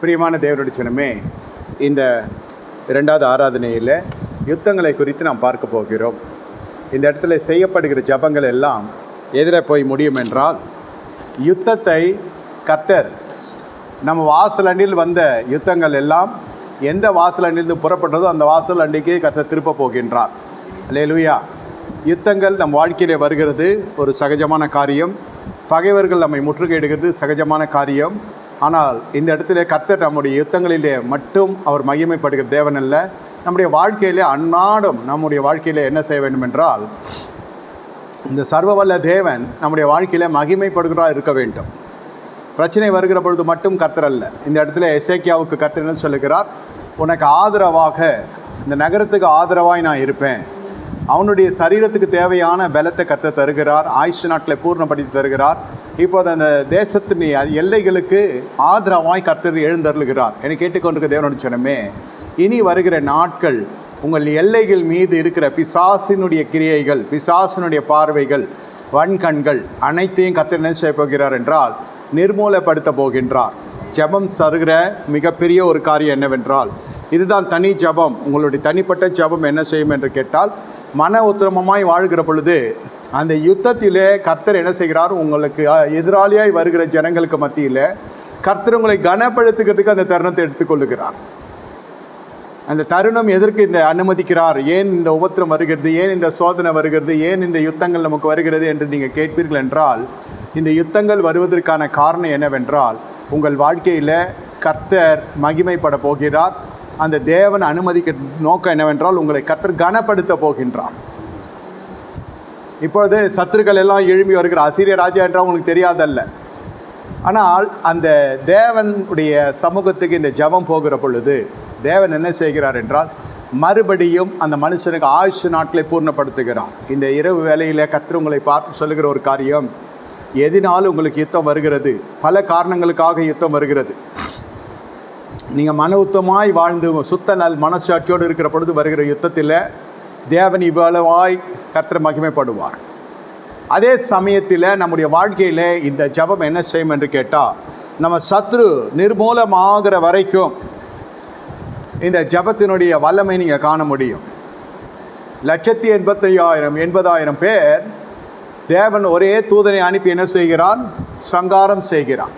பிரியமான தேவனுடைய சின்னமே இந்த இரண்டாவது ஆராதனையில் யுத்தங்களை குறித்து நாம் பார்க்க போகிறோம். இந்த இடத்துல செய்யப்படுகிற ஜபங்கள் எல்லாம் எதிரே போய் முடியும் என்றால் யுத்தத்தை கர்த்தர் நம்ம வாசல் அண்டில் வந்த யுத்தங்கள் எல்லாம் எந்த வாசலண்டிலிருந்து புறப்பட்டதோ அந்த வாசல் அண்டிக்கு கர்த்தர் திருப்ப போகின்றார். அல்லேலூயா. யுத்தங்கள் நம் வாழ்க்கையிலே வருகிறது. ஒரு சகஜமான காரியம். பகைவர்கள் நம்மை முற்றுகையிடுகிறது. சகஜமான காரியம். ஆனால் இந்த இடத்துல கர்த்தர் நம்முடைய யுத்தங்களிலே மட்டும் அவர் மகிமைப்படுகிற தேவன் அல்ல. நம்முடைய வாழ்க்கையிலே அன்னாடும் நம்முடைய வாழ்க்கையில் என்ன செய்ய வேண்டும் என்றால் இந்த சர்வவல்ல தேவன் நம்முடைய வாழ்க்கையில் மகிமைப்படுகிறா இருக்க வேண்டும். பிரச்சனை வருகிற பொழுது மட்டும் கர்த்தர் அல்ல. இந்த இடத்துல எசேக்கியாவுக்கு கர்த்தர் என்ன சொல்லுகிறார்? உனக்கு ஆதரவாக இந்த நகரத்துக்கு ஆதரவாய் நான் இருப்பேன். அவனுடைய சரீரத்துக்கு தேவையான பலத்தை கர்த்தர் தருகிறார். ஆயுஷ் நாட்களை பூர்ணப்படுத்தி தருகிறார். இப்போது அந்த தேசத்தின் எல்லைகளுக்கு ஆதரவாய் கர்த்தர் எழுந்தருளுகிறார். என கேட்டுக்கொண்டிருக்க தேவனுடைய சொன்னமே இனி வருகிற நாட்கள் உங்கள் எல்லைகள் மீது இருக்கிற பிசாசினுடைய கிரியைகள் பிசாசினுடைய பார்வைகள் வன்கண்கள் அனைத்தையும் கர்த்தர் என்ன செய்ய போகிறார் என்றால் நிர்மூலப்படுத்த போகின்றார். ஜெபம் தருகிற மிகப்பெரிய ஒரு காரியம் என்னவென்றால் இதுதான் தனி ஜெபம். உங்களுடைய தனிப்பட்ட ஜெபம் என்ன செய்யும் என்று கேட்டால் மன உத்திரமமாய் வாழ்கிற பொழுது அந்த யுத்தத்திலே கர்த்தர் என்ன செய்கிறார்? உங்களுக்கு எதிராளியாய் வருகிற ஜனங்களுக்கு மத்தியில் கர்த்தர் உங்களை கனப்படுத்துகிறதுக்கு அந்த தருணத்தை எடுத்துக்கொள்ளுகிறார் அந்த தருணம் எதற்கு இந்த அனுமதிக்கிறார்? ஏன் இந்த உபத்திரம் வருகிறது? ஏன் இந்த சோதனை வருகிறது? ஏன் இந்த யுத்தங்கள் நமக்கு வருகிறது என்று நீங்கள் கேட்பீர்கள் என்றால் இந்த யுத்தங்கள் வருவதற்கான காரணம் என்னவென்றால் உங்கள் வாழ்க்கையில் கர்த்தர் மகிமைப்பட போகிறார். அந்த தேவன் அனுமதிக்க நோக்கம் என்னவென்றால் உங்களை கத்தர் கனப்படுத்த போகின்றார். இப்பொழுது சத்துருக்கள் எல்லாம் எழும்பி வருகிற அசிரிய ராஜா என்றால் உங்களுக்கு தெரியாதல்ல. ஆனால் அந்த தேவனுடைய சமூகத்துக்கு இந்த ஜபம் போகிற பொழுது தேவன் என்ன செய்கிறார் என்றால் மறுபடியும் அந்த மனுஷனுக்கு ஆயுஷு நாட்களை பூர்ணப்படுத்துகிறார். இந்த இரவு வேலையில் கற்று உங்களை பார்த்து சொல்லுகிற ஒரு காரியம் எதினால் உங்களுக்கு யுத்தம் வருகிறது பல காரணங்களுக்காக யுத்தம் வருகிறது. நீங்கள் மன உத்தமாய் வாழ்ந்து சுத்த நல் மனசாட்சியோடு இருக்கிற பொழுது வருகிற யுத்தத்தில் தேவன் இவ்வளவாய் கர்த்தர் மகிமைப்படுவார். அதே சமயத்தில் நம்முடைய வாழ்க்கையில் இந்த ஜபம் என்ன செய்யும் என்று கேட்டால் நம்ம சத்ரு நிர்மூலமாகிற வரைக்கும் இந்த ஜபத்தினுடைய வல்லமை நீங்கள் காண முடியும். லட்சத்தி எண்பத்தையாயிரம் எண்பதாயிரம் பேர் தேவன் ஒரே தூதனை அனுப்பி என்ன செய்கிறான் சங்காரம் செய்கிறான்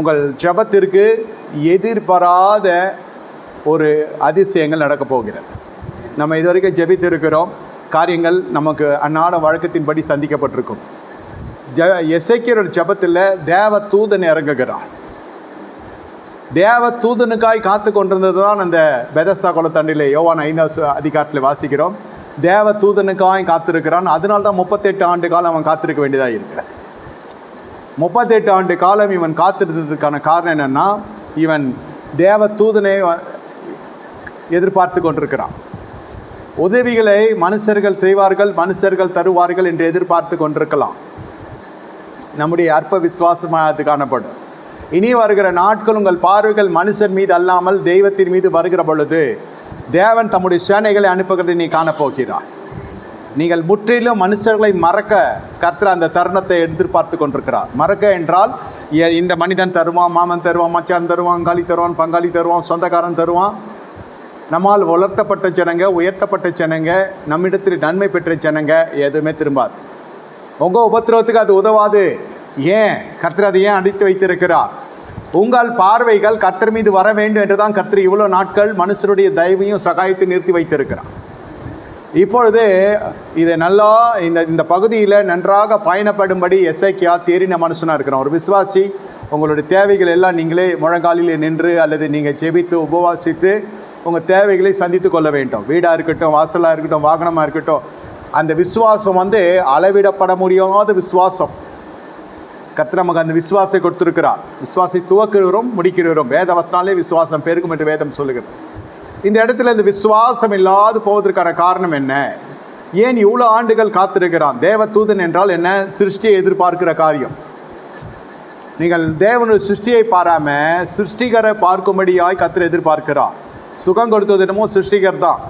உங்கள் ஜபத்திற்கு எதிர்பாராத ஒரு அதிசயங்கள் நடக்கப் போகிறது. நம்ம இதுவரைக்கும் ஜபித்திருக்கிறோம். காரியங்கள் நமக்கு அன்னாட வழக்கத்தின்படி சந்திக்கப்பட்டிருக்கும். ஜ எசைக்கியரோட ஜபத்தில் தேவ தூதன் இறங்குகிறார். தேவ தூதனுக்காய் காத்து கொண்டிருந்தது தான் அந்த பெதஸ்தா குளத்தண்டில் யோவான் ஐந்தாவது அதிகாரத்தில் வாசிக்கிறோம். தேவ தூதனுக்காய் காத்திருக்கிறான். அதனால்தான் முப்பத்தெட்டு ஆண்டு காலம் அவன் காத்திருக்க வேண்டியதாக இருக்கிறான். முப்பத்தெட்டு ஆண்டு காலம் இவன் காத்திருந்ததுக்கான காரணம் என்னென்னா இவன் தேவ தூதனை எதிர்பார்த்து கொண்டிருக்கிறான். உதவிகளை மனுஷர்கள் செய்வார்கள் மனுஷர்கள் தருவார்கள் என்று எதிர்பார்த்து கொண்டிருக்கலாம். நம்முடைய அற்ப விசுவாசமாக அது காணப்படும். இனி வருகிற நாட்கள் உங்கள் பார்வைகள் மனுஷன் மீது அல்லாமல் தெய்வத்தின் மீது வருகிற பொழுது தேவன் தம்முடைய சேனைகளை அனுப்புகிறதை நீ காணப்போகிறார் நீங்கள் முற்றிலும் மனுஷர்களை மறக்க கர்த்தர் அந்த தருணத்தை எதிர்பார்த்து கொண்டிருக்கிறார். மறக்க என்றால் இந்த மனிதன் தருவான் மாமன் தருவான் மச்சான் தருவான் காலி தருவான் பங்காளி தருவான் சொந்தக்காரன் தருவான். நம்மால் வளர்த்தப்பட்ட ஜனங்க உயர்த்தப்பட்ட ஜனங்க நம்மிடத்தில் நன்மை பெற்ற ஜனங்க எதுவுமே திரும்பாது. உங்கள் உபத்திரவத்துக்கு அது உதவாது. ஏன்? கர்த்தர் அதை ஏன் அடித்து வைத்திருக்கிறார்? உங்கள் பார்வைகள் கர்த்தர் மீது வர வேண்டும் என்று தான் கர்த்தர் இவ்வளோ நாட்கள் மனுஷருடைய தயவையும் சகாயத்தை நிறுத்தி வைத்திருக்கிறார். இப்பொழுது இதை நல்லா இந்த இந்த பகுதியில் நன்றாக பயணப்படும்படி எஸ்ஐக்கியா தேறின மனுஷனாக இருக்கிறான் ஒரு விசுவாசி உங்களுடைய தேவைகள் எல்லாம் நீங்களே முழங்காலில் நின்று அல்லது நீங்கள் ஜெபித்து உபவாசித்து உங்கள் தேவைகளை சந்தித்து கொள்ள வேண்டும். வீடாக இருக்கட்டும் வாசலாக இருக்கட்டும் வாகனமாக இருக்கட்டும் அந்த விசுவாசம் வந்து அளவிடப்பட முடியாத விசுவாசம். கத்து நமக்கு அந்த விசுவாசத்தை கொடுத்துருக்கிறார். விசுவாசை துவக்கிறவரும் முடிக்கிறவரும் வேத வசனாலே விசுவாசம் பெருக்கும் என்று வேதம் சொல்லுகிறது. இந்த இடத்துல இந்த விசுவாசம் இல்லாது போவதற்கான காரணம் என்ன? ஏன் இவ்வளோ ஆண்டுகள் காத்திருக்கிறான்? தேவ தூதன் என்றால் என்ன? சிருஷ்டியை எதிர்பார்க்கிற காரியம். நீங்கள் தேவனுடைய சிருஷ்டியை பாராம சிருஷ்டிகரை பார்க்கும்படியாய் கத்திர எதிர்பார்க்கிறார். சுகம் கொடுத்தது என்னமோ சிருஷ்டிகர் தான்.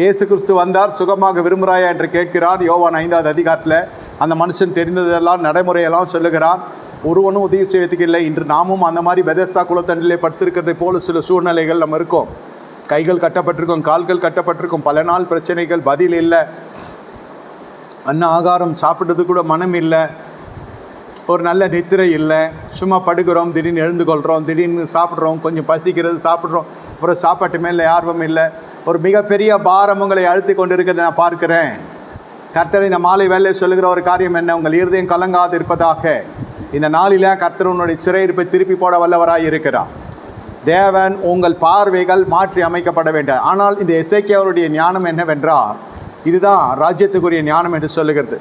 இயேசு கிறிஸ்து வந்தார் சுகமாக விரும்புகிறாயா என்று கேட்கிறார். யோவான் ஐந்தாவது அதிகாரத்தில் அந்த மனுஷன் தெரிந்ததெல்லாம் நடைமுறையெல்லாம் சொல்லுகிறார். ஒருவனும் உதவி செய்வதற்கு இல்லை. இன்று நாமும் அந்த மாதிரி பெதஸ்தா குலத்தண்டிலே படுத்திருக்கிறதை போல சில சூழ்நிலைகள் நம்ம இருக்கோம். கைகள் கட்டப்பட்டிருக்கும் கால்கள் கட்டப்பட்டிருக்கும். பல நாள் பிரச்சனைகள் பதில் இல்லை. அன்ன ஆகாரம் சாப்பிட்டது கூட மனம் இல்லை. ஒரு நல்ல நித்திரை இல்லை. சும்மா படுக்கிறோம் திடீர்னு எழுந்து கொள்கிறோம் திடீர்னு சாப்பிட்றோம் கொஞ்சம் பசிக்கிறது சாப்பிட்றோம். அப்புறம் சாப்பாட்டு மேலே ஆர்வம் இல்லை. ஒரு மிகப்பெரிய பாரம் உங்களை அழுத்தி கொண்டு இருக்கிறத நான் பார்க்கிறேன். கர்த்தர் இந்த மாலை வேலையை சொல்லுகிற ஒரு காரியம் என்ன? உங்கள் இருதயம் கலங்காது இருப்பதாக இந்த நாளில் கர்த்தர் உன்னுடைய சிறையிருப்பை திருப்பி போட வல்லவராக இருக்கிறார். தேவன் உங்கள் பார்வைகள் மாற்றி அமைக்கப்பட வேண்டும். ஆனால் இந்த இசைக்கியவருடைய ஞானம் என்னவென்றால் இதுதான் ராஜ்யத்துக்குரிய ஞானம் என்று சொல்லுகிறது.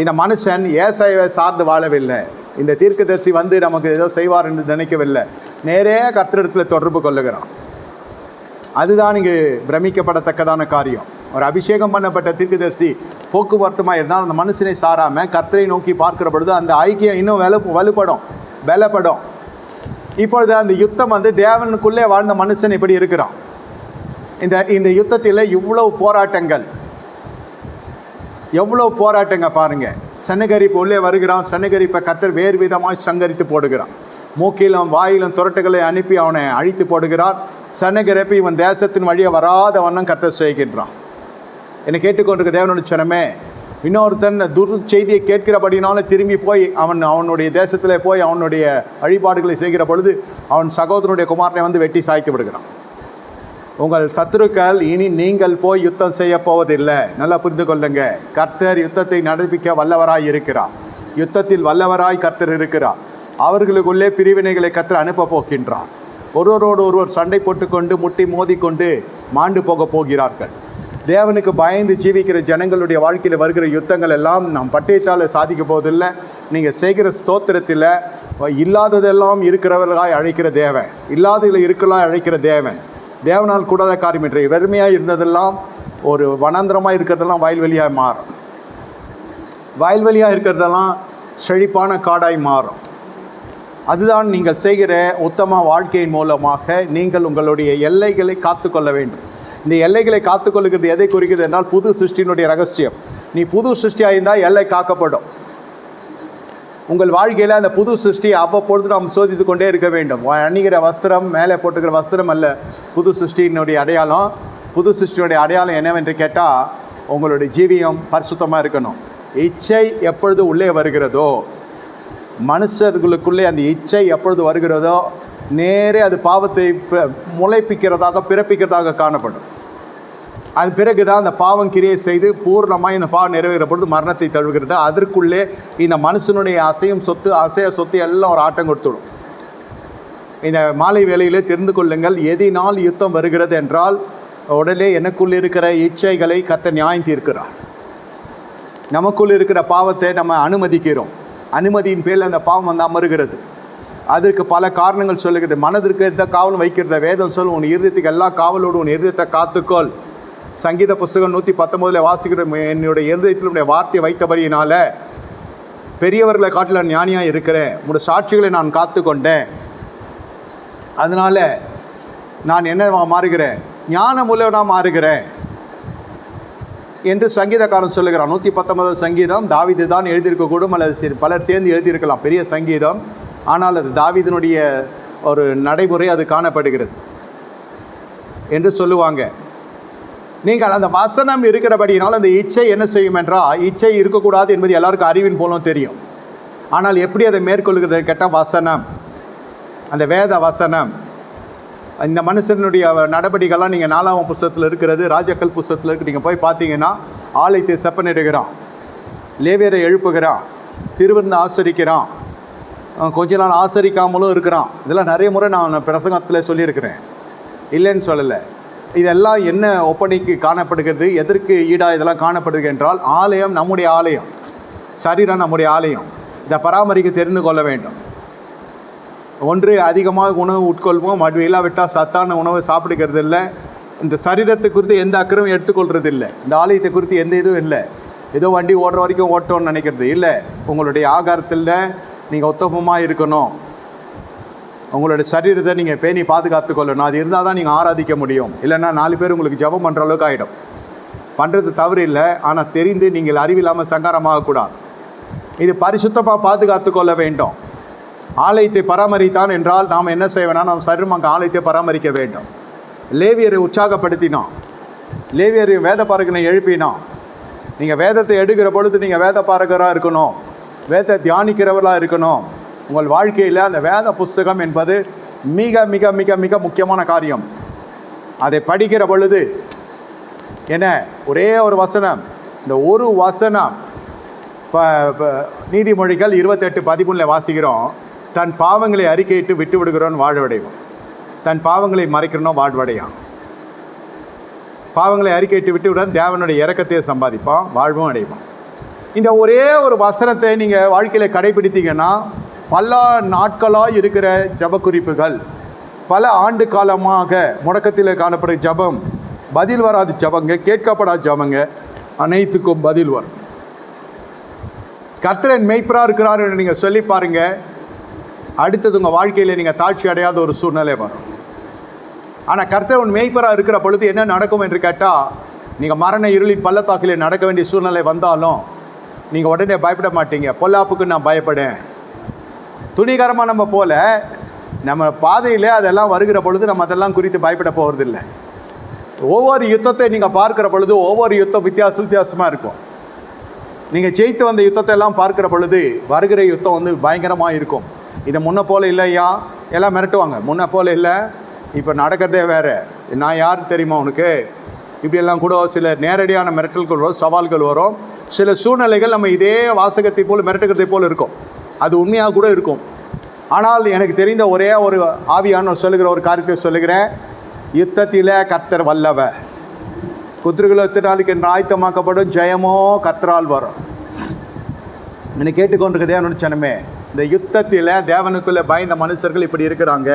இந்த மனுஷன் ஏசைவை சார்ந்து வாழவில்லை. இந்த தீர்க்கதரிசி வந்து நமக்கு ஏதோ செய்வார் என்று நினைக்கவில்லை. நேரே கத்திரத்தில் தொடர்பு கொள்ளுகிறான். அதுதான் இங்கு பிரமிக்கப்படத்தக்கதான காரியம். ஒரு அபிஷேகம் பண்ணப்பட்ட தீர்க்கதரிசி போக்குவரத்துமாக இருந்தால் அந்த மனுஷனை சாராமல் கர்த்தரை நோக்கி பார்க்கிற பொழுது அந்த ஐக்கியம் இன்னும் வலு வலுப்படும் பலப்படும். இப்பொழுது அந்த யுத்தம் வந்து தேவனுக்குள்ளே வாழ்ந்த மனுஷன் இப்படி இருக்கிறான். இந்த இந்த யுத்தத்தில் இவ்வளவு போராட்டங்கள். எவ்வளோ போராட்டங்க பாருங்க. சனகரிப்பு உள்ளே வருகிறான். சனகரிப்பை கத்தர் வேறு விதமாக சங்கரித்து போடுகிறான். மூக்கிலும் வாயிலும் துரட்டுகளை அனுப்பி அவனை அழித்து போடுகிறார். சனகரிப்பு இவன் தேசத்தின் வழியே வராத வண்ணம் கத்தர் செய்கின்றான். என்னை கேட்டுக்கொண்டிருக்க தேவனுடைய சனமே இன்னொருத்தன் துர் செய்தியை கேட்கிறபடினாலும் திரும்பி போய் அவன் அவனுடைய தேசத்தில் போய் அவனுடைய வழிபாடுகளை செய்கிற பொழுது அவன் சகோதரனுடைய குமாரனை வந்து வெட்டி சாய்த்து விடுகிறான். உங்கள் சத்துருக்கள் இனி நீங்கள் போய் யுத்தம் செய்ய போவதில்லை. நல்லா புரிந்து கொள்ளுங்க. கர்த்தர் யுத்தத்தை நடப்பிக்க வல்லவராய் இருக்கிறார். யுத்தத்தில் வல்லவராய் கர்த்தர் இருக்கிறார். அவர்களுக்குள்ளே பிரிவினைகளை கர்த்தர் அனுப்ப போகின்றார். ஒருவரோடு ஒருவர் சண்டை போட்டுக்கொண்டு முட்டி மோதிக்கொண்டு மாண்டு போக போகிறார்கள். தேவனுக்கு பயந்து ஜீவிக்கிற ஜனங்களுடைய வாழ்க்கையில் வருகிற யுத்தங்கள் எல்லாம் நாம் பட்டயத்தால் சாதிக்க போவதில்லை. நீங்கள் செய்கிற ஸ்தோத்திரத்தில் இல்லாததெல்லாம் இருக்கிறவர்களாய் அழைக்கிற தேவன். இல்லாததில் இருக்கலாம் அழைக்கிற தேவன். தேவனால் கூடாத காரியம் என்று வெறுமையாக இருந்ததெல்லாம் ஒரு வனாந்திரமாக இருக்கிறதெல்லாம் வயல்வெளியாக மாறும். வயல்வெளியாக இருக்கிறதெல்லாம் செழிப்பான காடாய் மாறும். அதுதான் நீங்கள் செய்கிற உத்தம வாழ்க்கையின் மூலமாக நீங்கள் உங்களுடைய எல்லைகளை காத்துக்கொள்ள வேண்டும். இந்த எல்லைகளை காத்துக்கொள்ளுகிறது எதை குறிக்கிறது என்றால் புது சிருஷ்டியினுடைய ரகசியம். நீ புது சிருஷ்டியாக இருந்தால் எல்லை காக்கப்படும். உங்கள் வாழ்க்கையில் அந்த புது சிருஷ்டி அவ்வப்பொழுது நாம் சோதித்து கொண்டே இருக்க வேண்டும். அணிகிற வஸ்திரம் மேலே போட்டுக்கிற வஸ்திரம் அல்ல புது சிருஷ்டியினுடைய அடையாளம். புது சிருஷ்டியினுடைய அடையாளம் என்னவென்று கேட்டால் உங்களுடைய ஜீவியம் பரிசுத்தமாக இருக்கணும். இச்சை எப்பொழுது உள்ளே வருகிறதோ மனுஷர்களுக்குள்ளே அந்த இச்சை எப்பொழுது வருகிறதோ நேரே அது பாவத்தை முளைப்பிக்கிறதாக பிறப்பிக்கிறதாக காணப்படும். அது பிறகு தான் அந்த பாவம் கிரியை செய்து பூர்ணமாக இந்த பாவம் நிறைவேற பொழுது மரணத்தை தழுவுகிறது. அதற்குள்ளே இந்த மனுஷனுடைய அசையும் சொத்து அசைய சொத்து எல்லாம் ஒரு ஆட்டம் கொடுத்துடும் இந்த மாலை வேலையிலே தெரிந்து கொள்ளுங்கள் எதினால் யுத்தம் வருகிறது என்றால் உடனே எனக்குள் இருக்கிற இச்சைகளை கத்த நியாயம் தீர்க்கிறார். நமக்குள் இருக்கிற பாவத்தை நம்ம அனுமதிக்கிறோம். அனுமதியின் பேரில் அந்த பாவம் வந்து அமருகிறது. அதற்கு பல காரணங்கள் சொல்லுகிறது. மனதிற்கு எந்த காவலும் வைக்கிறத? வேதம் சொல்லும் உன் இருதயத்துக்கு எல்லா காவலோடு உன் இருதயத்தை காத்துக்கொள். சங்கீத புஸ்தகம் நூற்றி பத்தொம்போதில் வாசிக்கிற என்னுடைய இருதயத்தில் உன்னுடைய வார்த்தையை வைத்தபடியினால பெரியவர்களை காட்டில் ஞானியாக இருக்கிறேன். உன்னோட சாட்சிகளை நான் காத்து கொண்டேன் அதனால் நான் என்ன மாறுகிறேன்? ஞானம் உள்ளவனாக மாறுகிறேன். என்று சங்கீதக்காரன் சொல்லுகிறான். நூற்றி பத்தொன்பது சங்கீதம் தாவிது தான் எழுதியிருக்கக்கூடும் அல்லது சரி பலர் சேர்ந்து எழுதியிருக்கலாம். பெரிய சங்கீதம். ஆனால் அது தாவிதனுடைய ஒரு நடைமுறை அது காணப்படுகிறது. என்று சொல்லுவாங்க. நீங்கள் அந்த வசனம் இருக்கிறபடியினால் அந்த இச்சை என்ன செய்யும் என்றால் இச்சை இருக்கக்கூடாது என்பது எல்லாருக்கும் அறிவின் போலும் தெரியும். ஆனால் எப்படி அதை மேற்கொள்கிறது? கேட்டால் வசனம். அந்த வேத வசனம். இந்த மனுஷனுடைய நடவடிக்கைலாம் நீங்கள் நாலாம் புஸ்தகத்தில் இருக்கிறது ராஜாக்கள் புஸ்தகத்தில் இருக்கு. நீங்கள் போய் பார்த்தீங்கன்னா ஆலயத்தை செப்பனிடுகிறான். லேவியரை எழுப்புகிறான். திருவிருந்த ஆசரிக்கிறான். கொஞ்ச நாள் ஆசரிக்காமலும் இருக்கிறான். இதெல்லாம் நிறைய முறை நான் பிரசங்கத்தில் சொல்லியிருக்கிறேன். இல்லைன்னு சொல்லலை. இதெல்லாம் என்ன ஒப்பனைக்கு காணப்படுகிறது? எதற்கு ஈடாக இதெல்லாம் காணப்படுகிறது என்றால் ஆலயம் நம்முடைய ஆலயம். சரீரம் நம்முடைய ஆலயம். இதை பராமரிக்க தெரிந்து கொள்ள வேண்டும். ஒன்று அதிகமாக உணவு உட்கொள்வோம். அப்படி இல்லாவிட்டால் சத்தான உணவை சாப்பிடுகிறது இல்லை இந்த சரீரத்தை குறித்து எந்த அக்கறமும் எடுத்துக்கொள்கிறது இல்லை இந்த ஆலயத்தை குறித்து எந்த இதுவும் இல்லை. ஏதோ வண்டி ஓடுற வரைக்கும் ஓட்டோன்னு நினைக்கிறது. இல்லை. உங்களுடைய ஆகாரத்தில் நீங்கள் உத்தமமாக இருக்கணும். உங்களுடைய சரீரத்தை நீங்கள் பேணி பாதுகாத்து கொள்ளணும். அது இருந்தால் தான் நீங்கள் ஆராதிக்க முடியும். இல்லைன்னா நாலு பேர் உங்களுக்கு ஜெபம் பண்ணுற அளவுக்கு ஆகிடும் பண்ணுறது தவறு இல்லை. ஆனால் தெரிந்து நீங்கள் அறிவில்லாமல் சங்காரமாகக்கூடாது இது பரிசுத்தமாக பாதுகாத்து கொள்ள வேண்டும். ஆலயத்தை பராமரித்தான் என்றால் நாம் என்ன செய்வேனா நாம் சரீரம் அங்கே ஆலயத்தை பராமரிக்க வேண்டும். லேவியரை உற்சாகப்படுத்தினோம் லேவியரையும் வேத பார்க்கனை எழுப்பினோம் நீங்கள் வேதத்தை எடுக்கிற பொழுது நீங்கள் வேத பாரகராக இருக்கணும். வேதத்தை தியானிக்கிறவர்களாக இருக்கணும். உங்கள் வாழ்க்கையில் அந்த வேத புஸ்தகம் என்பது மிக மிக மிக மிக முக்கியமான காரியம். அதை படிக்கிற பொழுது என்ன? ஒரே ஒரு வசனம். இந்த ஒரு வசனம். இப்போ நீதிமொழிகள் இருபத்தெட்டு பதிமூணில் வாசிக்கிறோம். தன் பாவங்களை அறிக்கையிட்டு விட்டு விடுகிறோன்னு வாழ்வடைவோம். தன் பாவங்களை மறைக்கிறனோ வாழ்வடையான் பாவங்களை அறிக்கையிட்டு விட்டு விட தேவனுடைய இறக்கத்தையே சம்பாதிப்பான் வாழ்வும் அடைவான் இந்த ஒரே ஒரு வசனத்தை நீங்கள் வாழ்க்கையில் கடைபிடித்தீங்கன்னா பல நாட்களாக இருக்கிற ஜப குறிப்புகள் பல ஆண்டு காலமாக முடக்கத்தில் காணப்படுற ஜபம் பதில் வராது ஜபங்க கேட்கப்படாத ஜபங்க அனைத்துக்கும் பதில் வரும். கர்த்தரன் மெய்ப்பரா இருக்கிறார் என்று நீங்கள் சொல்லி பாருங்க. அடுத்தது உங்கள் வாழ்க்கையில் நீங்கள் தாட்சி அடையாத ஒரு சூழ்நிலை வரும். ஆனால் கர்த்தர் உன் இருக்கிற பொழுது என்ன நடக்கும் என்று கேட்டால் நீங்கள் மரண இருளின் பள்ளத்தாக்கிலே நடக்க வேண்டிய சூழ்நிலை வந்தாலும் நீங்கள் உடனே பயப்பட மாட்டீங்க. பொல்லாப்புக்கு நான் பயப்படேன். துணிகரமாக நம்ம போல நம்ம பாதையில் அதெல்லாம் வருகிற பொழுது நம்ம அதெல்லாம் குறித்து பயப்பட போகிறதில்லை ஒவ்வொரு யுத்தத்தை நீங்கள் பார்க்கிற பொழுது ஒவ்வொரு யுத்தம் வித்தியாச வித்தியாசமாக இருக்கும். நீங்கள் ஜெயித்து வந்த யுத்தத்தை எல்லாம் பார்க்கிற பொழுது வருகிற யுத்தம் வந்து பயங்கரமாக இருக்கும். இதை முன்ன போல இல்லையா எல்லாம் மிரட்டுவாங்க. முன்ன போல இல்லை. இப்போ நடக்கிறதே வேறு. நான் யார் தெரியுமா உனக்கு? இப்படியெல்லாம் கூட சில நேரடியான மிரட்டல்கள் வரும் சவால்கள் வரும். சில சூழ்நிலைகள் நம்ம இதே வாசகத்தை போல் மிரட்டுகிறதை போல் இருக்கும். அது உண்மையாக கூட இருக்கும். ஆனால் எனக்கு தெரிந்த ஒரே ஒரு ஆவியானவர் சொல்லுகிற ஒரு காரியத்தை சொல்லுகிறேன். யுத்தத்தில் கர்த்தர் எத்தனை நாளைக்கு என்று ஆயத்தமாக்கப்படும் ஜெயமோ கர்த்தரால் வரும். என்னை கேட்டுக்கொண்டிருக்கதே தேவனுடைய இந்த யுத்தத்தில் தேவனுக்குள்ளே பயந்த மனுஷர்கள் இப்படி இருக்கிறாங்க.